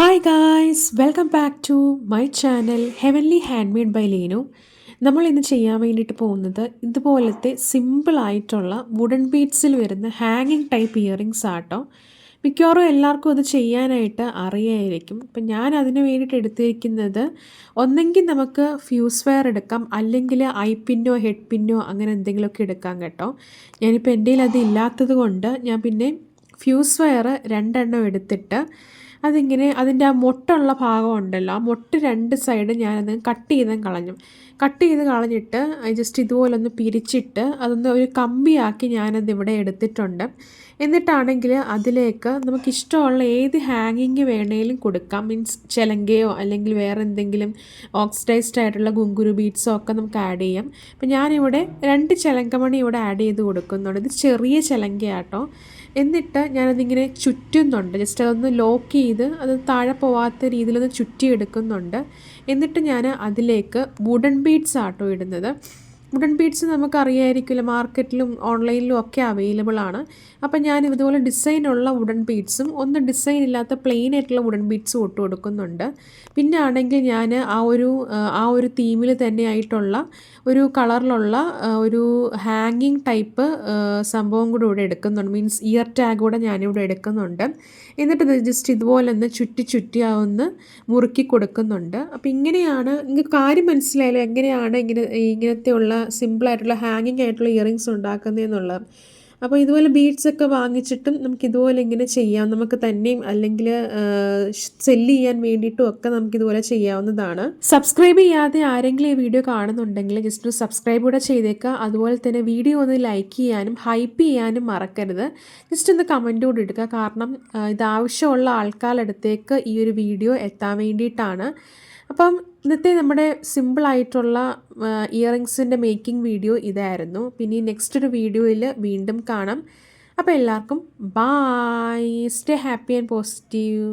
Hi guys welcome back to my channel heavenly handmade by Leenu നമ്മൾ ഇന്ന് ചെയ്യാൻ വേണ്ടിയിട്ട് പോകുന്നത് ഇതുപോലത്തെ സിമ്പിളായിട്ടുള്ള വുഡൻ ബീഡ്സിൽ വരുന്ന ഹാങ്ങിങ് ടൈപ്പ് ഇയറിങ്സ് ആട്ടോ. മിക്കവാറും എല്ലാവർക്കും അത് ചെയ്യാനായിട്ട് അറിയായിരിക്കും. അപ്പം ഞാൻ അതിന് വേണ്ടിയിട്ട് എടുത്തിരിക്കുന്നത് ഒന്നെങ്കിൽ നമുക്ക് ഫ്യൂസ് വയർ എടുക്കാം അല്ലെങ്കിൽ ഐ പിന്നോ ഹെഡ് പിന്നോ അങ്ങനെ എന്തെങ്കിലുമൊക്കെ എടുക്കാം കേട്ടോ. ഞാനിപ്പോൾ എന്റെ അത് ഇല്ലാത്തത് കൊണ്ട് ഞാൻ പിന്നെ ഫ്യൂസ് വയർ രണ്ടെണ്ണം എടുത്തിട്ട് അതിങ്ങനെ അതിന്റെ ആ മുട്ടുള്ള ഭാഗം ഉണ്ടല്ലോ ആ മുട്ട് രണ്ട് സൈഡ് ഞാനത് കട്ട് ചെയ്ത് കളഞ്ഞു. കട്ട് ചെയ്ത് കളഞ്ഞിട്ട് ജസ്റ്റ് ഇതുപോലെ ഒന്ന് പിരിച്ചിട്ട് അതൊന്ന് ഒരു കമ്പിയാക്കി ഞാനത് ഇവിടെ എടുത്തിട്ടുണ്ട്. എന്നിട്ടാണെങ്കിൽ അതിലേക്ക് നമുക്ക് ഇഷ്ടമുള്ള ഏത് ഹാങ്ങിങ് വേണേലും കൊടുക്കാം. മീൻസ് ചിലങ്കയോ അല്ലെങ്കിൽ വേറെ എന്തെങ്കിലും ഓക്സിഡൈസ്ഡ് ആയിട്ടുള്ള ഗുങ്കുരു ബീഡ്സോ ഒക്കെ നമുക്ക് ആഡ് ചെയ്യാം. അപ്പം ഞാനിവിടെ രണ്ട് ചിലങ്കമണി ഇവിടെ ആഡ് ചെയ്ത് കൊടുക്കുന്നുണ്ട്. ഇത് ചെറിയ ചിലങ്കയാട്ടോ. എന്നിട്ട് ഞാനതിങ്ങനെ ചുറ്റുന്നുണ്ട്. ജസ്റ്റ് അതൊന്ന് ലോക്ക് അത് താഴെ പോവാത്ത രീതിയിലൊന്ന് ചുറ്റിയെടുക്കുന്നുണ്ട്. എന്നിട്ട് ഞാൻ അതിലേക്ക് വുഡൻ ബീഡ്സ് ആട്ടോ ഇടുന്നത്. വുഡൻ ബീഡ്സ് നമുക്കറിയായിരിക്കില്ല മാർക്കറ്റിലും ഓൺലൈനിലും ഒക്കെ അവൈലബിൾ ആണ്. അപ്പം ഞാൻ ഇതുപോലെ ഡിസൈൻ ഉള്ള വുഡൻ ബീഡ്സും ഒന്ന് ഡിസൈൻ ഇല്ലാത്ത പ്ലെയിൻ ആയിട്ടുള്ള വുഡൻ ബീഡ്സും ഇട്ട് കൊടുക്കുന്നുണ്ട്. പിന്നെ ആണെങ്കിൽ ഞാൻ ആ ഒരു ആ ഒരു തീമിൽ തന്നെ ആയിട്ടുള്ള ഒരു കളറിലുള്ള ഒരു ഹാങ്ങിങ് ടൈപ്പ് സംഭവം കൂടെ ഇവിടെ എടുക്കുന്നുണ്ട്. മീൻസ് ഇയർ ടാഗ് കൂടെ ഞാനിവിടെ എടുക്കുന്നുണ്ട്. എന്നിട്ട് ജസ്റ്റ് ഇതുപോലെ ഒന്ന് ചുറ്റി ചുറ്റി ഒന്ന് മുറുക്കി കൊടുക്കുന്നുണ്ട്. അപ്പോൾ ഇങ്ങനെയാണ് നിങ്ങൾക്ക് കാര്യം മനസ്സിലായാലും എങ്ങനെയാണ് ഇങ്ങനെ ഇങ്ങനത്തെയുള്ള സിമ്പിളായിട്ടുള്ള ഹാങ്ങിങ് ആയിട്ടുള്ള ഇയറിങ്സ് ഉണ്ടാക്കുന്നതെന്നുള്ളത് അപ്പോൾ ഇതുപോലെ ബീഡ്സ് ഒക്കെ വാങ്ങിച്ചിട്ടും നമുക്ക് ഇതുപോലെ ഇങ്ങനെ ചെയ്യാം. നമുക്ക് തന്നെയും അല്ലെങ്കിൽ സെല്ല് ചെയ്യാൻ വേണ്ടിയിട്ടും ഒക്കെ നമുക്ക് ഇതുപോലെ ചെയ്യാവുന്നതാണ്. സബ്സ്ക്രൈബ് ചെയ്യാതെ ആരെങ്കിലും ഈ വീഡിയോ കാണുന്നുണ്ടെങ്കിൽ ജസ്റ്റ് ഒരു സബ്സ്ക്രൈബ് കൂടെ ചെയ്തേക്കുക. അതുപോലെ തന്നെ വീഡിയോ ഒന്ന് ലൈക്ക് ചെയ്യാനും ഹൈപ്പ് ചെയ്യാനും മറക്കരുത്. ജസ്റ്റ് ഒന്ന് കമന്റ് കൂടി ഇടുക. കാരണം ഇത് ആവശ്യമുള്ള ആൾക്കാരുടെ ഈ ഒരു വീഡിയോ എത്താൻ വേണ്ടിയിട്ടാണ്. അപ്പം ഇന്നത്തെ നമ്മുടെ സിമ്പിളായിട്ടുള്ള ഇയറിങ്സിന്റെ മേക്കിംഗ് വീഡിയോ ഇതായിരുന്നു. പിന്നെ നെക്സ്റ്റ് ഒരു വീഡിയോയിൽ വീണ്ടും കാണാം. അപ്പോൾ എല്ലാവർക്കും bye stay happy and positive